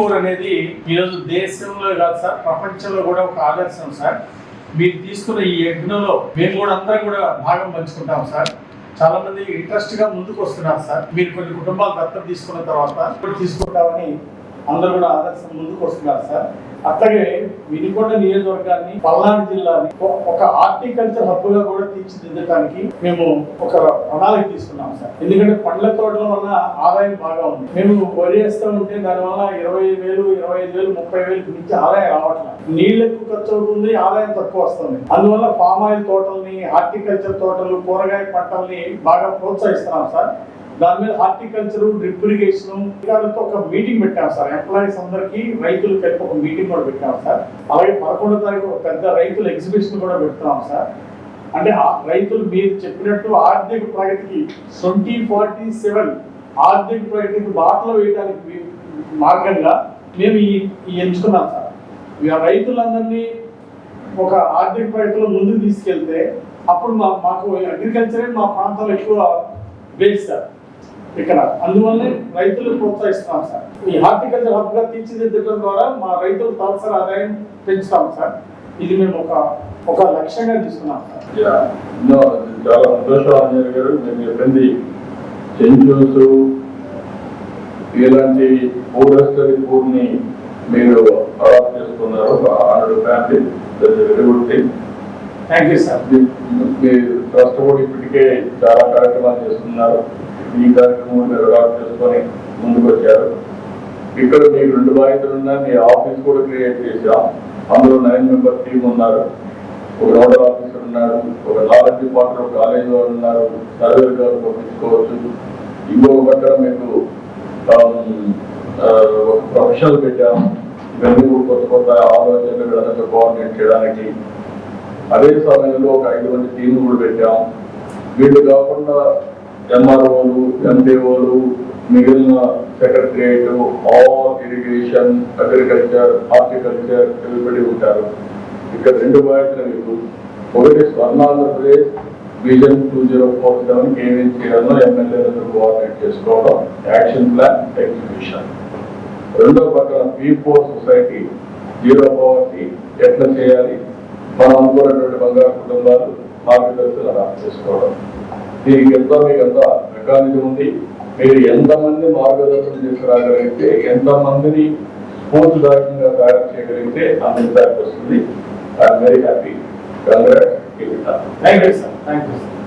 Four అనేది ఈరోజు దేశంలో కాదు సార్ ప్రపంచంలో కూడా ఒక ఆదర్శం సార్. మీరు తీసుకున్న ఈ యజ్ఞంలో మేము కూడా అందరం కూడా భాగం పంచుకుంటాం సార్. చాలా మంది ఇంట్రెస్ట్గా ముందుకు వస్తున్నారు సార్. మీరు కొన్ని కుటుంబాలు దత్తత తీసుకున్న తర్వాత తీసుకుంటామని అందరూ కూడా ఆదర్శం ముందుకు వస్తున్నారు సార్. అట్లాగే వినుకొండ నియోజకవర్గాన్ని పల్నాడు జిల్లాని ఒక హార్టికల్చర్ హబ్గా కూడా తీర్చిదిద్దడానికి మేము ఒక ప్రణాళిక తీసుకున్నాం సార్. ఎందుకంటే పండ్ల తోటల వల్ల ఆదాయం బాగా ఉంది. మేము వరి ఉంటే దానివల్ల ఇరవై వేలు ఇరవై ఐదు వేలు ముప్పై వేలు మించి ఆదాయం రావట్లేదు. నీళ్ళు ఎక్కువ ఖర్చు అవుతుంది ఆదాయం తక్కువ వస్తుంది. అందువల్ల పామాయిల్ ఆయిల్ తోటల్ని హార్టికల్చర్ తోటలు కూరగాయ పంటల్ని బాగా ప్రోత్సహిస్తున్నాం సార్. దాని మీద హార్టికల్చర్ డ్రిప్ ఇరిగేషన్ అధికారులతో ఒక మీటింగ్ పెట్టాం సార్. ఎంప్లాయీస్ అందరికి రైతులు కలిపి ఒక మీటింగ్ కూడా పెట్టాం సార్. అలాగే పదకొండో తారీఖు ఒక పెద్ద రైతుల ఎగ్జిబిషన్ కూడా పెడుతున్నాం సార్. అంటే రైతులు మీరు చెప్పినట్టు ఆర్థిక ప్రగతికి ట్వంటీ ఫార్టీ సెవెన్ ఆర్థిక ప్రగతికి బాటలో వేయడానికి మార్గంగా మేము ఈ ఎంచుకున్నాం సార్. ఇక రైతులందరినీ ఒక ఆర్థిక ప్రగతిలో ముందుకు తీసుకెళ్తే అప్పుడు మా మాకు అగ్రికల్చరే మా ప్రాంతంలో ఎక్కువ బేస్ సార్. ఇక్కడ అందువల్లే రైతులు ప్రోత్సహిస్తున్నాం సార్. ఈ హార్టికల్చర్ హబ్గా తీర్చిదిద్దడం ద్వారా మా రైతులు తలసరి ఆదాయం పెంచుతాం సార్. ఇది మేము ఒక ఒక లక్ష్యంగా తీసుకున్నాం సార్. చాలా సంతోషం గారు. మీరు చెప్పింది సెంచూస్ ఇలాంటి పూరస్టరీ పూర్ని మీరు అడాప్ట్ చేసుకున్నారు. Hundred family very good thing thank you sir. మీరు కష్టపడి ఇప్పటికే చాలా కార్యక్రమాలు చేస్తున్నారు. ఈ కార్యక్రమం మీరు చేసుకొని ముందుకు వచ్చారు ఇక్కడ మీ రెండు బాధ్యతలు ఉన్నాయి మీ ఆఫీస్ కూడా క్రియేట్ చేశాం. అందులో నైన్ మెంబర్ టీం ఉన్నారు. ఒక నోడల్ ఆఫీసర్ ఉన్నాడు ఒక నాలెడ్జ్ డిపార్ట్మెంట్ కాలేజ్ వాళ్ళు ఉన్నారు. సర్వేర్ గారు పంపించుకోవచ్చు. ఇంకొక పక్కన మీకు um, ఒక ప్రొఫెషనల్ పెట్టాం. ఇవన్నీ కొత్త కొత్త ఆలోచనలు వీళ్ళందరూ కోఆర్డినేట్ చేయడానికి. అదే సమయంలో ఒక ఐదు మంది టీం కూడా పెట్టాం. వీళ్ళు కాకుండా ఎంఆర్ఓలు ఎంపీఓలు మిగిలిన secretariat all irrigation agriculture horticulture నిలబడి ఉంటారు. ఇక్కడ రెండు బాధ్యతలు మీకు. ఒకటి Swarnandhrapradesh vision two zero four seven ఏమేమి చేయాలో ఎమ్మెల్యేలతో కోఆర్డినేట్ చేసుకోవడం. Action plan execution. రెండో పక్కన P four society zero poverty ఎట్లా చేయాలి? మనం అనుకున్నటువంటి బంగారు కుటుంబాలు మార్గదర్శనం అలా చేసుకోవడం. దీనికి ఎంత మీకు ఎంత మెకానిజం ఉంది. మీరు ఎంతమంది మార్గదర్శనం తీసుకురాగలిగితే ఎంతమందిని స్ఫూర్తిదాయకంగా తయారు చేయగలిగితే అంత ఇంపాక్ట్ వస్తుంది. I'm very happy congrats thank you sir thank you sir